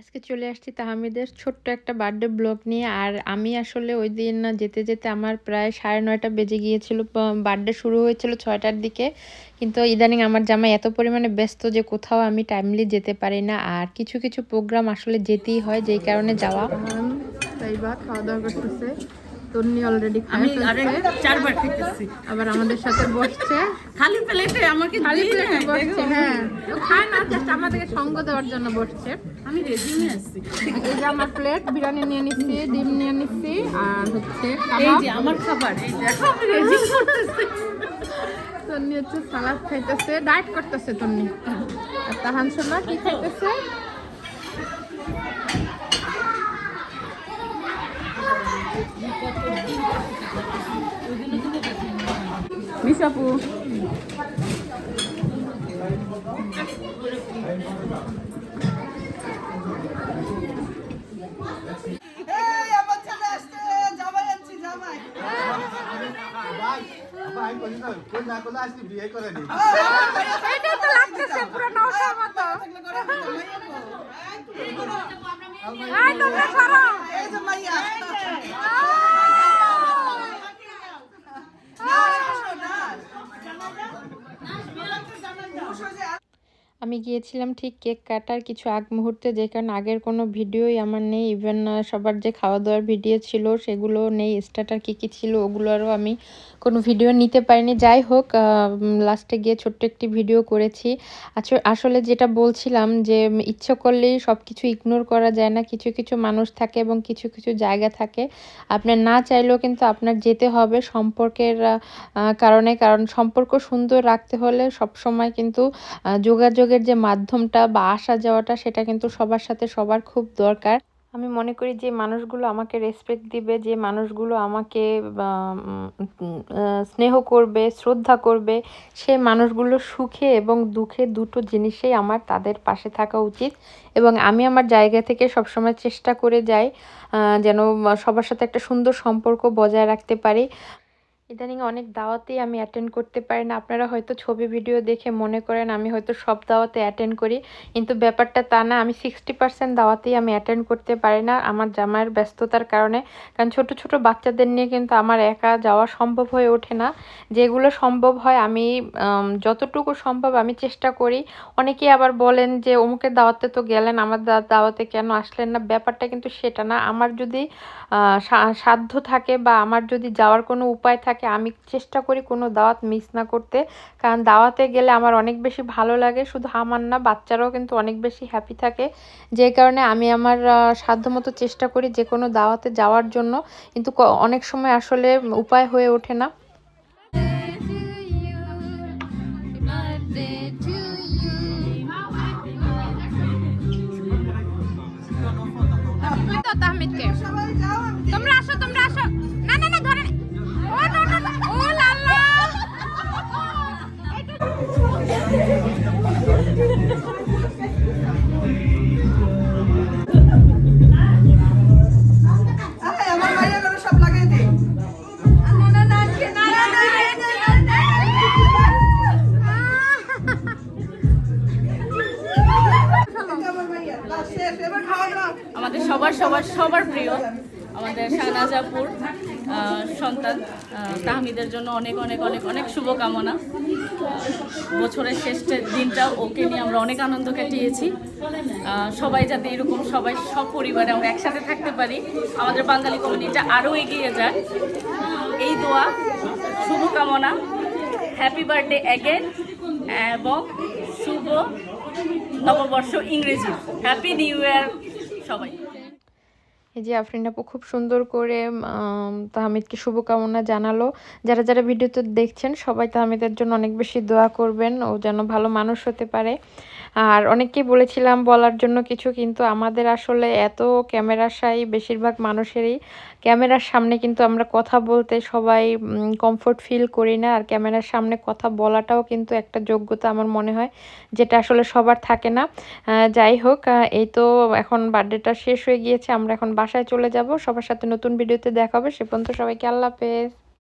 আজকে চলে আসছি তাহমিদের ছোট্ট একটা বার্থডে ব্লগ নিয়ে। আর আমি আসলে ওই দিন না যেতে যেতে আমার প্রায় সাড়ে নয়টা বেজে গিয়েছিল বার্থডে শুরু হয়েছিল ছয়টার দিকে। কিন্তু ইদানিং আমার জামা এত পরিমাণে ব্যস্ত যে কোথাও আমি টাইমলি যেতে পারি না। আর কিছু কিছু প্রোগ্রাম আসলে যেতেই হয়, যেই কারণে যাওয়া। খাওয়া দাওয়া করতেছে। তন্নি অলরেডি আমি চারবার খেতেছি। আবার আমাদের সাথে বসছে। খালি প্লেটে আমাকে খালি প্লেটে বসছে হ্যাঁ। ও খায় না জাস্ট আমাদেরকে সঙ্গ দেওয়ার জন্য বসছে। আমি রেজিমে আছি। এই যে আমার প্লেট বিরিয়ানি নিয়ে নিচ্ছি ডিম নিয়ে নিচ্ছি আর হচ্ছে এই যে আমার খাবার। এই দেখো আমি রেজিম করতেছি। তন্নি হচ্ছে সালাদ খাইতেছে ডায়েট করতেছে তন্নি। আর তাহান সোনা কি খাইতেছে? নৌকার মতো। এই তোমরা সরো এই যে মাইয়া আমি গিয়েছিলাম ঠিক কেক কাটার কিছু আগ মুহূর্তে যে কারণে আগের কোনো ভিডিওই আমার নেই। ইভেন সবার যে খাওয়া দাওয়ার ভিডিও ছিল সেগুলো নেই। স্টার্টার কী কী ছিল ওগুলোরও আমি কোনো ভিডিও নিতে পারিনি। যাই হোক লাস্টে গিয়ে ছোট্ট একটি ভিডিও করেছি। আসলে যেটা বলছিলাম যে ইচ্ছে করলেই সব কিছু ইগনোর করা যায় না। কিছু কিছু মানুষ থাকে এবং কিছু কিছু জায়গা থাকে। আপনার না চাইলেও কিন্তু আপনার যেতে হবে। সম্পর্কের কারণে কারণ সম্পর্ক সুন্দর রাখতে হলে সব সময় কিন্তু আহ, যোগাযোগের যে মাধ্যমটা বা আসা যাওয়াটা, সেটা কিন্তু সবার সাথে সবার খুব দরকার। আমি মনে করি যে মানুষগুলো আমাকে রেসপেক্ট দিবে, যে মানুষগুলো আমাকে স্নেহ করবে, শ্রদ্ধা করবে সেই মানুষগুলো সুখে এবং দুঃখে দুটো জিনিসেই আমার তাদের পাশে থাকা উচিত। এবং আমি আমার জায়গা থেকে সবসময় চেষ্টা করে যাই যেন সবার সাথে একটা সুন্দর সম্পর্ক বজায় রাখতে পারি। ইদানিং অনেক দাওয়াতেই আমি অ্যাটেন্ড করতে পারি না। আপনারা হয়তো ছবি ভিডিও দেখে মনে করেন আমি হয়তো সব দাওয়াতে অ্যাটেন্ড করি। কিন্তু ব্যাপারটা তা না, আমি সিক্সটি পার্সেন্ট দাওয়াতেই আমি অ্যাটেন্ড করতে পারি না আমার জামাইয়ের ব্যস্ততার কারণে। কারণ ছোট ছোট বাচ্চাদের নিয়ে কিন্তু আমার একা যাওয়া সম্ভব হয়ে ওঠে না। যেগুলো সম্ভব হয় আমি যতটুকু সম্ভব আমি চেষ্টা করি। অনেকেই আবার বলেন যে অমুকের দাওয়াতে তো গেলেন, আমার দাওয়াতে কেন আসলেন না? ব্যাপারটা কিন্তু সেটা না। আমার যদি সাধ্য থাকে বা আমার যদি যাওয়ার কোনো উপায় থাকে আমি চেষ্টা করি কোনো দাওয়াত মিস না করতে। কারণ দাওয়াতে গেলে আমার অনেক বেশি ভালো লাগে, শুধু আমার না, বাচ্চারাও কিন্তু অনেক বেশি হ্যাপি থাকে। যে কারণে আমি আমার সাধ্যমতো চেষ্টা করি যে কোনো দাওয়াতে যাওয়ার জন্য। কিন্তু অনেক সময় আসলে উপায় হয়ে ওঠে না। আমাদের সবার সবার সবার প্রিয়। আমাদের শাহনাজাপুর সন্তান তাহমিদের জন্য অনেক অনেক অনেক অনেক শুভকামনা। বছরের শেষ দিনটা ওকে নিয়ে আমরা অনেক আনন্দ কাটিয়েছি। সবাই যাতে এরকম, সবাই সব পরিবারে আমরা একসাথে থাকতে পারি, আমাদের বাঙালি কমিউনিটিটা আরও এগিয়ে যায়। এই দোয়া, শুভকামনা, হ্যাপি বার্থডে অ্যাগেন এবং শুভ নববর্ষ ইংরেজি। হ্যাপি নিউ ইয়ার সবাই। এই যে আফরিন আপু খুব সুন্দর করে তাহমিদকে শুভকামনা জানালো। যারা যারা ভিডিওতে দেখছেন, সবাই তাহমিদের জন্য অনেক বেশি দোয়া করবেন। ও যেন ভালো মানুষ হতে পারে। আর অনেককেই বলেছিলাম বলার জন্য কিছু, কিন্তু আমাদের আসলে এত ক্যামেরার সাই বেশিরভাগ মানুষেরই। ক্যামেরার সামনে কিন্তু আমরা কথা বলতে সবাই কমফোর্ট ফিল করি না। আর ক্যামেরার সামনে কথা বলাটাও কিন্তু একটা যোগ্যতা আমার মনে হয়, যেটা আসলে সবার থাকে না। যাই হোক এই তো এখন বার্থডেটা শেষ হয়ে গিয়েছে। আমরা এখন বাসায় চলে যাব। সবার সাথে নতুন ভিডিওতে দেখা হবে। সে পর্যন্ত সবাইকে আল্লাহ হাফেজ।